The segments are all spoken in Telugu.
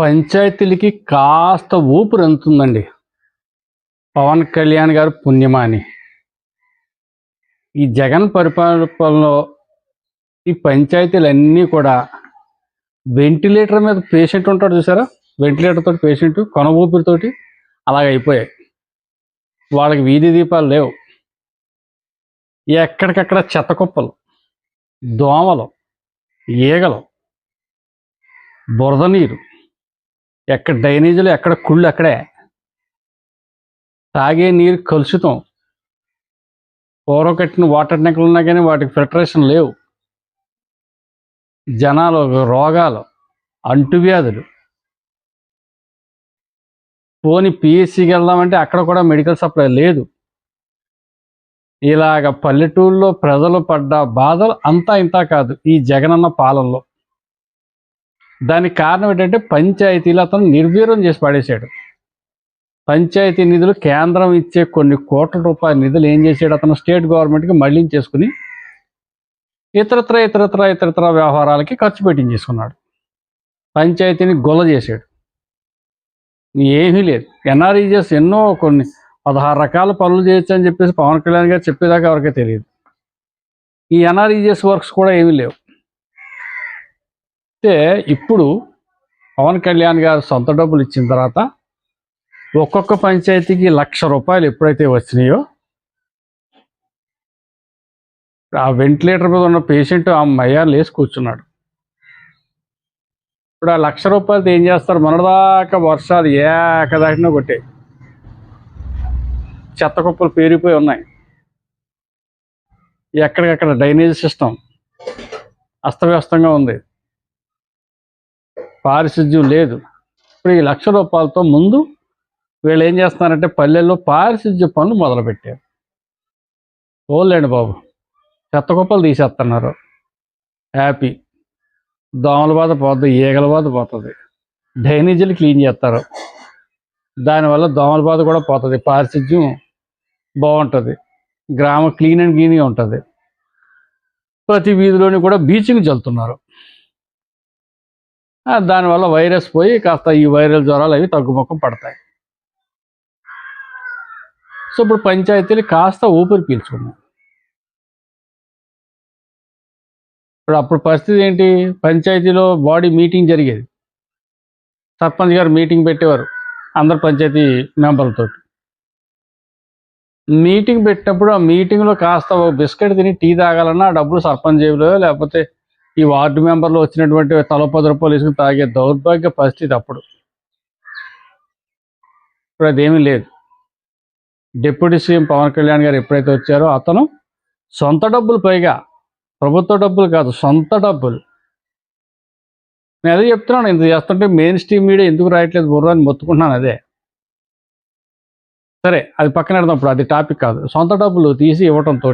పంచాయతీలకి కాస్త ఊపిరి అందుతుందండి పవన్ కళ్యాణ్ గారు పుణ్యమాని. ఈ జగన్ పరిపాలనలో ఈ పంచాయతీలన్నీ కూడా వెంటిలేటర్ మీద పేషెంట్ ఉంటాడు చూసారా? వెంటిలేటర్ తోటి పేషెంట్ కొన ఊపిరితోటి అలాగ అయిపోయాయి. వాళ్ళకి వీధి దీపాలు లేవు. ఎక్కడికక్కడ చెత్త కుప్పలు దోమలు ఈగలు బురద నీరు ఎక్కడ డ్రైనేజీలు ఎక్కడ కుళ్ళు అక్కడే. తాగే నీరు కలుషితం. పూర్వ కట్టిన వాటర్ ట్యాంకులు ఉన్నా కానీ వాటికి ఫిల్టరేషన్ లేవు. జనాలు రోగాలు అంటువ్యాధులు. పోని పిఎస్సికి వెళ్దామంటే అక్కడ కూడా మెడికల్ సప్లై లేదు. ఇలాగ పల్లెటూళ్ళలో ప్రజలు పడ్డ బాధలు అంతా ఇంత కాదు. ఈ జగనన్న పాలనలో. దానికి కారణం ఏంటంటే పంచాయతీలు అతను నిర్వీర్యం చేసి పడేశాడు. పంచాయతీ నిధులు కేంద్రం ఇచ్చే కొన్ని కోట్ల రూపాయల నిధులు ఏం చేశాడు? అతను స్టేట్ గవర్నమెంట్కి మళ్ళించేసుకుని ఇతరత్ర ఇతరత్ర ఇతరత్ర వ్యవహారాలకి ఖర్చు పెట్టించేసుకున్నాడు పంచాయతీని గొల్ల చేశాడు. ఏమీ లేదు. ఎన్ఆర్ఈజెస్ ఎన్నో కొన్ని పదహారు రకాల పనులు చేయొచ్చు అని చెప్పేసి పవన్ కళ్యాణ్ గారు చెప్పేదాకా ఎవరికీ తెలియదు. ఈ ఎన్ఆర్ఈజెస్ వర్క్స్ కూడా ఏమీ లేవు. అయితే ఇప్పుడు పవన్ కళ్యాణ్ గారు సొంత డబ్బులు ఇచ్చిన తర్వాత ఒక్కొక్క పంచాయతీకి లక్ష రూపాయలు ఎప్పుడైతే వచ్చినాయో ఆ వెంటిలేటర్ మీద ఉన్న పేషెంట్ ఆ మయ్య లేచి కూర్చున్నాడు. ఇప్పుడు ఆ లక్ష రూపాయలతో ఏం చేస్తారు? మనదాకా వర్షాలు ఏకదాటినా కొట్టాయి. చెత్త కుప్పలు పేరిపోయి ఉన్నాయి. ఎక్కడికక్కడ డ్రైనేజ్ సిస్టమ్ అస్తవ్యస్తంగా ఉంది. పారిశుద్ధ్యం లేదు. ఇప్పుడు ఈ లక్ష రూపాయలతో ముందు వీళ్ళు ఏం చేస్తున్నారంటే పల్లెల్లో పారిశుద్ధ్య పనులు మొదలుపెట్టారు. ఓలేండి బాబు. చెత్త కుప్పలు తీసేస్తున్నారు. హ్యాపీ. దోమల బాధ పోతుంది ఈగల బాధ పోతుంది. డ్రైనేజీలు క్లీన్ చేస్తారు. దానివల్ల దోమల బాధ కూడా పోతుంది. పారిశుద్ధ్యం బాగుంటుంది. గ్రామం క్లీన్ అండ్ క్లీన్గా ఉంటుంది. ప్రతి వీధిలోని కూడా బీచింగ్ చల్లుతున్నారు దానివల్ల వైరస్ పోయి కాస్త ఈ వైరల్ జ్వరాలు అవి తగ్గుముఖం పడతాయి. సో ఇప్పుడు పంచాయతీలు కాస్త ఊపిరి పీల్చుకున్నాయి. ఇప్పుడు అప్పుడు పరిస్థితి ఏంటి? పంచాయతీలో బాడీ మీటింగ్ జరిగేది. సర్పంచ్ గారు మీటింగ్ పెట్టేవారు అందరు పంచాయతీ మెంబర్లతో మీటింగ్ పెట్టినప్పుడు ఆ మీటింగ్లో కాస్త ఒక బిస్కెట్ తిని టీ తాగాలన్నా ఆ డబ్బులు సర్పంచ్ జేబులో లేకపోతే ఈ వార్డు మెంబర్లు వచ్చినటువంటి తల పది రూపాయలు వేసుకుని తాగే దౌర్భాగ్య పరిస్థితి అప్పుడు. ఇప్పుడు అదేమీ లేదు. డిప్యూటీ సీఎం పవన్ కళ్యాణ్ గారు ఎప్పుడైతే వచ్చారో అతను సొంత డబ్బులు పైగా ప్రభుత్వ డబ్బులు కాదు సొంత డబ్బులు. నేను అదే చెప్తున్నాను ఇంత చేస్తుంటే మెయిన్ స్ట్రీమ్ మీడియా ఎందుకు రాయట్లేదు బుర్ర అని మొత్తుకుంటున్నాను అదే. సరే అది పక్కన పెడదాం ఇప్పుడు అది టాపిక్ కాదు. సొంత డబ్బులు తీసి ఇవ్వటంతో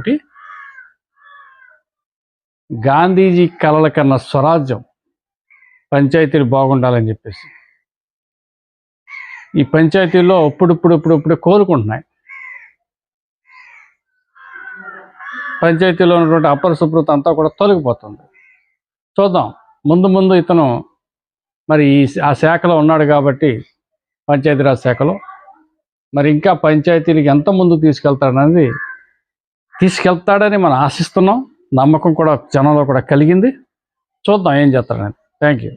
గాంధీజీ కలల కన్నా స్వరాజ్యం పంచాయతీలు బాగుండాలని చెప్పేసి. ఈ పంచాయతీల్లో అప్పుడప్పుడు ఇప్పుడు కోలుకుంటున్నాయి. పంచాయతీలో ఉన్నటువంటి అపరిశుభ్రత అంతా కూడా తొలగిపోతుంది. చూద్దాం. ముందు ముందు ఇతను మరి ఈ ఆ శాఖలో ఉన్నాడు కాబట్టి పంచాయతీరాజ్ శాఖలో. మరి ఇంకా పంచాయతీలకు ఎంత ముందు తీసుకెళ్తాడనేది తీసుకెళ్తాడని మనం ఆశిస్తున్నాం. నమ్మకం కూడా జనంలో కూడా కలిగింది. చూద్దాం ఏం చేస్తారని. Thank you